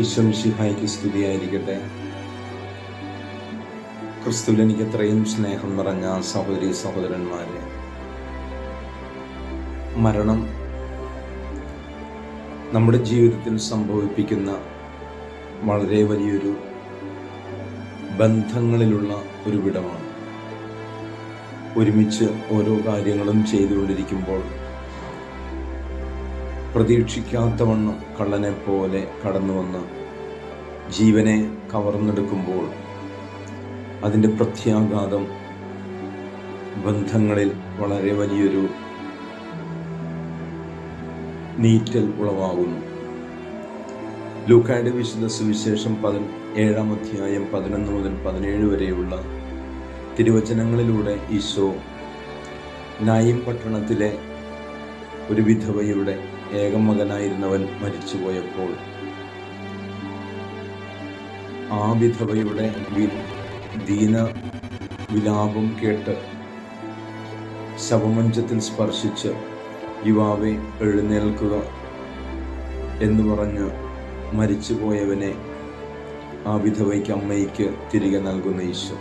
ഈശ്വംഷിഹായിക്ക് സ്തുതിയായിരിക്കട്ടെ. ക്രിസ്തുവിൽ എനിക്ക് എത്രയും സ്നേഹം നിറഞ്ഞ സഹോദരി സഹോദരന്മാരെ മരണം നമ്മുടെ ജീവിതത്തിൽ സംഭവിപ്പിക്കുന്ന വളരെ വലിയൊരു ബന്ധങ്ങളിലുള്ള ഒരു വിടമാണ് ഒരുമിച്ച് ഓരോ കാര്യങ്ങളും ചെയ്തുകൊണ്ടിരിക്കുമ്പോൾ പ്രതീക്ഷിക്കാത്തവണ്ണം കള്ളനെ പോലെ കടന്നു വന്ന് ജീവനെ കവർന്നെടുക്കുമ്പോൾ അതിന്റെ പ്രത്യാഘാതം ബന്ധങ്ങളിൽ വളരെ വലിയൊരു നീറ്റൽ ഉളവാകുന്നു. ലൂക്കായുടെ വിശുദ്ധ സുവിശേഷം പതി ഏഴാം അധ്യായം പതിനൊന്ന് മുതൽ പതിനേഴ് വരെയുള്ള തിരുവചനങ്ങളിലൂടെ ഈശോ നായിം പട്ടണത്തിലെ ഒരു വിധവയുടെ ഏകമകനായിരുന്നവൻ മരിച്ചുപോയപ്പോൾ ആ വിധവയുടെ ദീന വിലാപം കേട്ട് ശവമഞ്ചത്തിൽ സ്പർശിച്ച് യുവാവെ എഴുന്നേൽക്കുക എന്ന് പറഞ്ഞ് മരിച്ചുപോയവനെ ആ വിധവയ്ക്ക് അമ്മയ്ക്ക് തിരികെ നൽകുന്ന ഈശോ.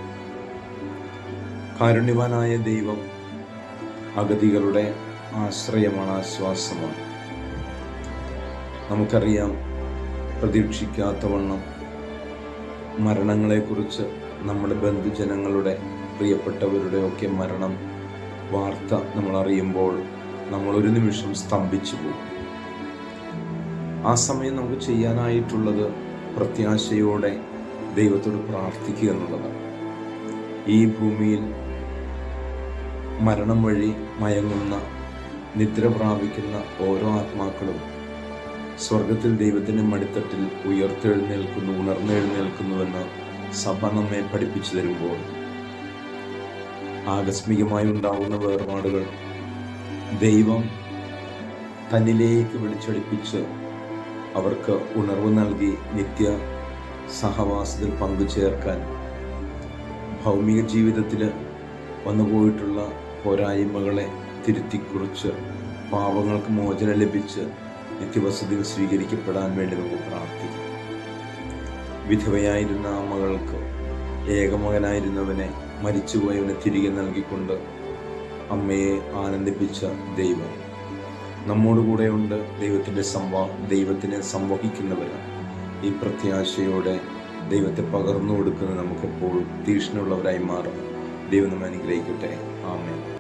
കാരുണ്യവാനായ ദൈവം അഗതികളുടെ ആശ്രയമാണ് ആശ്വാസമാണ്. നമുക്കറിയാം പ്രതീക്ഷിക്കാത്തവണ്ണം മരണങ്ങളെക്കുറിച്ച് നമ്മുടെ ബന്ധുജനങ്ങളുടെ പ്രിയപ്പെട്ടവരുടെ ഒക്കെ മരണം വാർത്ത നമ്മൾ അറിയുമ്പോൾ നമ്മൾ ഒരു നിമിഷം സ്തംഭിച്ചു പോകും. ആ സമയം നമുക്ക് ചെയ്യാനായിട്ടുള്ളത് പ്രത്യാശയോടെ ദൈവത്തോട് പ്രാർത്ഥിക്കുക എന്നുള്ളതാണ്. ഈ ഭൂമിയിൽ മരണം വഴി മയങ്ങുന്ന നിദ്ര പ്രാപിക്കുന്ന ഓരോ ആത്മാക്കളും സ്വർഗത്തിൽ ദൈവത്തിന്റെ മടിത്തട്ടിൽ ഉയർത്തെഴുന്നേൽക്കുന്നു ഉണർന്നെഴുന്നേൽക്കുന്നുവെന്ന് സഭ നമ്മെ പഠിപ്പിച്ചു തരുമ്പോൾ ആകസ്മികമായി ഉണ്ടാകുന്ന വേർപാടുകൾ ദൈവം തന്നിലേക്ക് വിളിച്ചടിപ്പിച്ച് അവർക്ക് ഉണർവ് നൽകി നിത്യ സഹവാസത്തിൽ പങ്കുചേർക്കാൻ ഭൗമിക ജീവിതത്തിൽ വന്നുപോയിട്ടുള്ള പോരായ്മകളെ തിരുത്തിക്കുറിച്ച് പാപങ്ങൾക്ക് മോചനം ലഭിച്ച് നിത്യവസതിയിൽ സ്വീകരിക്കപ്പെടാൻ വേണ്ടി നമുക്ക് പ്രാർത്ഥിക്കാം. വിധവയായിരുന്ന ആ മകൾക്ക് ഏകമകനായിരുന്നവനെ മരിച്ചുപോയവനെ തിരികെ നൽകിക്കൊണ്ട് അമ്മയെ ആനന്ദിപ്പിച്ച ദൈവം. നമ്മോട് കൂടെയുണ്ട് ദൈവത്തിന്റെ സംവാ ദൈവത്തിനെ സംവഹിക്കുന്നവരാണ് ഈ പ്രത്യാശയോടെ ദൈവത്തെ പകർന്നു കൊടുക്കുന്ന നമുക്കെപ്പോഴും തീഷ്ണുള്ളവരായി മാറും. ദൈവം നമ്മെ അനുഗ്രഹിക്കട്ടെ. ആമേൻ.